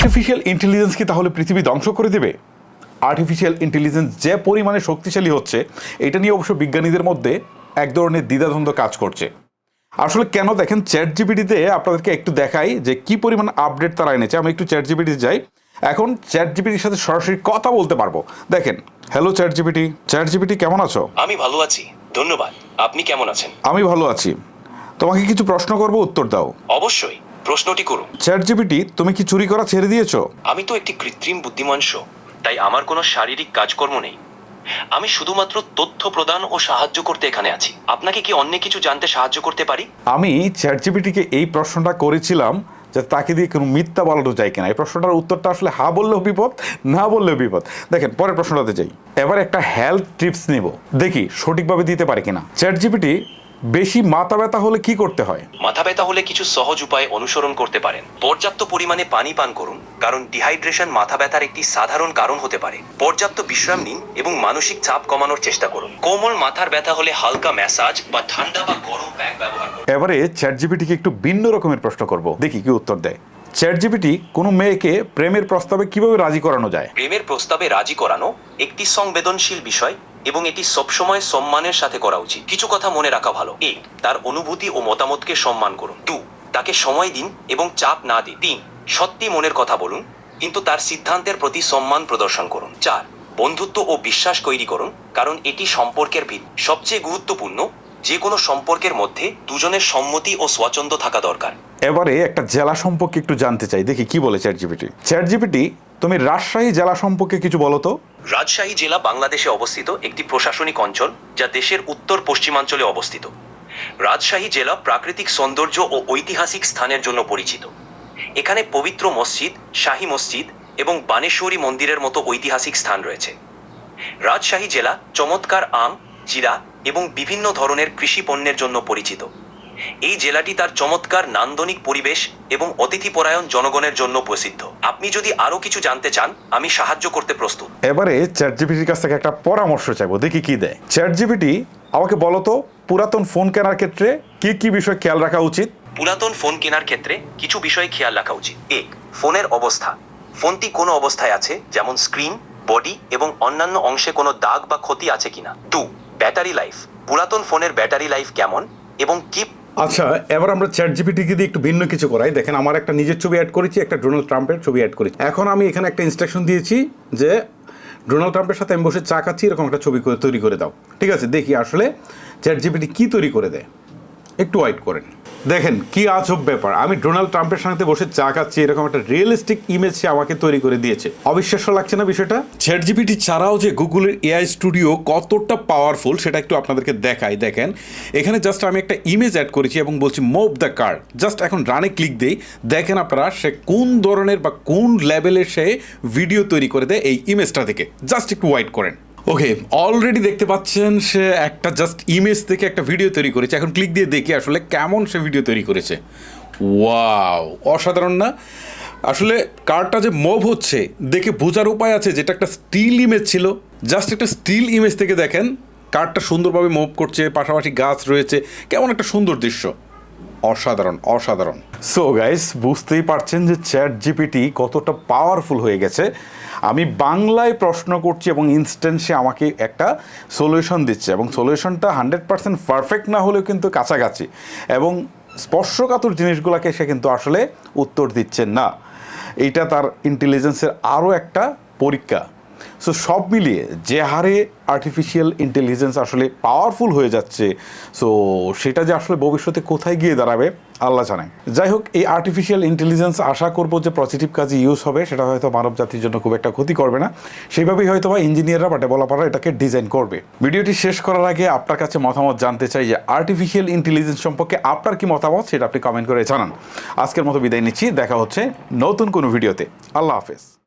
Artificial intelligence কি তাহলে পৃথিবী ধ্বংস করে দেবে? আর্টিফিশিয়াল ইন্টেলিজেন্স যে পরিমাণে শক্তিশালী হচ্ছে এটা নিয়ে অবশ্য বিজ্ঞানীদের মধ্যে এক ধরনের দ্বিধাদ্বন্দ্ব কাজ করছে। আসলে কেন দেখেন চ্যাট জিবিটিতে আপনাদেরকে একটু দেখাই যে কি পরিমাণ আপডেট তারা এনেছে। আমি একটু চ্যাট জিবিটি যাই। এখন চ্যাট জিবিটির সাথে সরাসরি কথা বলতে পারব। দেখেন hello chat GPT chat GPT কেমন আছো? আমি ভালো আছি। ধন্যবাদ। আপনি কেমন আছেন? আমি ভালো আছি। তোমাকে কিছু প্রশ্ন করব উত্তর দাও। অবশ্যই। প্রশ্নটি করুন। চ্যাট জিবিটি তুমি কি চুরি করা ছেড়ে দিয়েছ? আমি তো একটি কৃত্রিম বুদ্ধিমান শো তাই আমার কোনো শারীরিক কাজকর্ম নেই। আমি শুধুমাত্র তথ্য প্রদান ও সাহায্য করতে এখানে আছি। আপনাকে কি অন্য কিছু জানতে সাহায্য করতে পারি? আমি চ্যাট জিপিটিকে এই প্রশ্নটা করেছিলাম যে তাকে দিয়ে কোনো মিথ্যা বলানো যায় কিনা। এই প্রশ্নটার উত্তরটা আসলে হা বললেও বিপদ না বললেও বিপদ। দেখেন পরের প্রশ্নটাতে যাই। এবার একটা হেলথ টিপস নেব। দেখি সঠিকভাবে দিতে পারে কিনা। চ্যাট জিপিটি বেশি মাথা ব্যথা হলে কি করতে হয়? মাথা ব্যথা হলে কিছু সহজ উপায় অনুসরণ করতে পারেন। পর্যাপ্ত পরিমাণে পানি পান করুন কারণ ডিহাইড্রেশন মাথা ব্যথার একটি সাধারণ কারণ হতে পারে। পর্যাপ্ত বিশ্রাম নিন এবং মানসিক চাপ কমানোর চেষ্টা করুন। কোমল মাথার ব্যথা হলে হালকা ম্যাসাজ বা ঠান্ডা বা গরম প্যাক ব্যবহার করুন। এবারে চ্যাট জিপিটিকে একটু ভিন্ন রকমের প্রশ্ন করব। দেখি কি উত্তর দেয়। চ্যাট জিপিটি কোনো মেয়েকে প্রেমের প্রস্তাবে কীভাবে রাজি করানো যায়? প্রেমের প্রস্তাবে রাজি করানো একটি সংবেদনশীল বিষয় এবং এটি সবসময় সম্মানের সাথে করা উচিত। কিছু কথা মনে রাখা ভালো। এক, তার অনুভূতি ও মতামতকে সম্মান করুন। দু, তাকে সময় দিন এবং চাপ না দিন। তিন, সত্যি মনের কথা বলুন, কিন্তু তার সিদ্ধান্তের প্রতি সম্মান প্রদর্শন করুন। চার, বন্ধুত্ব ও বিশ্বাস তৈরি করুন, কারণ এটি সম্পর্কের ভিত। সবচেয়ে গুরুত্বপূর্ণ যে কোনো সম্পর্কের মধ্যে দুজনের সম্মতি ও স্বাচ্ছন্দ্য থাকা দরকার। এবারে একটা জেলা সম্পর্কে একটু জানতে চাই। দেখি কি বলে চ্যাট জিপিটি চ্যাট জিপিটি তুমি রাজশাহী জেলা সম্পর্কে কিছু বলো তো। রাজশাহী জেলা বাংলাদেশে অবস্থিত একটি প্রশাসনিক অঞ্চল যা দেশের উত্তর পশ্চিমাঞ্চলে অবস্থিত। রাজশাহী জেলা প্রাকৃতিক সৌন্দর্য ও ঐতিহাসিক স্থানের জন্য পরিচিত। এখানে পবিত্র মসজিদ, শাহী মসজিদ এবং বানেশ্বরী মন্দিরের মতো ঐতিহাসিক স্থান রয়েছে। রাজশাহী জেলা চমৎকার আম জিরা এবং বিভিন্ন ধরনের কৃষি পণ্যের জন্য পরিচিত। এই জেলাটি তার চমৎকার নান্দনিক পরিবেশ এবং অতিথিপরায়ণ জনগণের জন্য প্রসিদ্ধ। আপনি যদি আরও কিছু জানতে চান আমি সাহায্য করতে প্রস্তুত। এবারে চ্যাট জিপিটির কাছ থেকে একটা পরামর্শ চাইব দেখি কি দেয়। চ্যাট জিপিটি আমাকে বলতো পুরাতন ফোন কেনার ক্ষেত্রে কি কি বিষয় খেয়াল রাখা উচিত? পুরাতন ফোন কেনার ক্ষেত্রে কিছু বিষয় খেয়াল রাখা উচিত। এক ফোনের অবস্থা। ফোনটি কোনো অবস্থায় আছে যেমন স্ক্রিন বডি এবং অন্যান্য অংশে কোনো দাগ বা ক্ষতি আছে কিনা। Two battery life. পুরাতন ফোনের ব্যাটারি লাইফ কেমন এবং কি আচ্ছা এবার আমরা চ্যাট জিপিটিকে দিয়ে একটু ভিন্ন কিছু করাই। দেখেন, আমার একটা নিজের ছবি অ্যাড করেছি, একটা ডোনাল্ড ট্রাম্পের ছবি অ্যাড করেছি। এখন আমি এখানে একটা ইনস্ট্রাকশন দিয়েছি যে ডোনাল্ড ট্রাম্পের সাথে আমি বসে চা খাচ্ছি, এরকম একটা ছবি তৈরি করে দাও। ঠিক আছে, দেখি আসলে চ্যাট জিপিটি কী তৈরি করে দেয়। একটু ওয়াইট করেন। দেখেন কি আজব ব্যাপার। আমি ডোনাল্ড ট্রাম্পের সাথে বসে চা খাচ্ছি, এরকম একটা রিয়েলিস্টিক ইমেজ সে আমাকে তৈরি করে দিয়েছে। অবিশ্বাস্য লাগছে না বিষয়টা? চ্যাট জিপিটি ছাড়াও যে গুগলের এআই স্টুডিও কতটা পাওয়ারফুল সেটা একটু আপনাদেরকে দেখাই। দেখেন, এখানে জাস্ট আমি একটা ইমেজ অ্যাড করেছি এবং বলছি মুভ দ্য কার জাস্ট এখন রানে ক্লিক দেই। দেখেন আপনারা, সে কোন ধরনের বা কোন লেভেলের সে ভিডিও তৈরি করে দেয় এই ইমেজটা থেকে। জাস্ট একটু ওয়াইট করেন। ওকে অলরেডি দেখতে পাচ্ছেন সে একটা জাস্ট ইমেজ থেকে একটা ভিডিও তৈরি করেছে। এখন ক্লিক দিয়ে দেখি আসলে কেমন সে ভিডিও তৈরি করেছে। ওয়াও অসাধারণ না? আসলে কারটা যে মুভ হচ্ছে, দেখে বোঝার উপায় আছে যেটা একটা স্টিল ইমেজ ছিল। জাস্ট একটা স্টিল ইমেজ থেকে দেখেন কারটা সুন্দরভাবে মুভ করছে, পাশাপাশি গাছ রয়েছে। কেমন একটা সুন্দর দৃশ্য। অসাধারণ অসাধারণ। সো গাইস বুঝতেই পারছেন যে চ্যাট জিপিটি কতটা পাওয়ারফুল হয়ে গেছে। আমি বাংলায় প্রশ্ন করছি এবং ইনস্ট্যান্ট সে আমাকে একটা সলিউশন দিচ্ছে এবং সলিউশনটা হান্ড্রেড পার্সেন্ট পারফেক্ট না হলেও কিন্তু কাছাকাছি এবং স্পর্শকাতর জিনিসগুলোকে সে কিন্তু আসলে উত্তর দিচ্ছে না। এইটা তার ইন্টেলিজেন্সের আরও একটা পরীক্ষা। সো সব মিলিয়ে যে হারে আর্টিফিশিয়াল ইন্টেলিজেন্স আসলে পাওয়ারফুল হয়ে যাচ্ছে সো সেটা যে আসলে ভবিষ্যতে কোথায় গিয়ে দাঁড়াবে, আল্লাহ জানে। যাই হোক, এই আর্টিফিশিয়াল ইন্টেলিজেন্স আশা করব যে পজিটিভ কাজে ইউজ হবে, সেটা হয়তো মানব জাতির জন্য খুব একটা ক্ষতি করবে না। সেইভাবেই হয়তো বা ইঞ্জিনিয়াররা বা ডেভেলপাররা এটাকে ডিজাইন করবে। ভিডিওটি শেষ করার আগে আপনার কাছে মতামত জানতে চাই যে আর্টিফিশিয়াল ইন্টেলিজেন্স সম্পর্কে আপনার কি মতামত, সেটা আপনি কমেন্ট করে জানান। আজকের মতো বিদায় নিচ্ছি, দেখা হচ্ছে নতুন কোনো ভিডিওতে। আল্লাহ হাফেজ।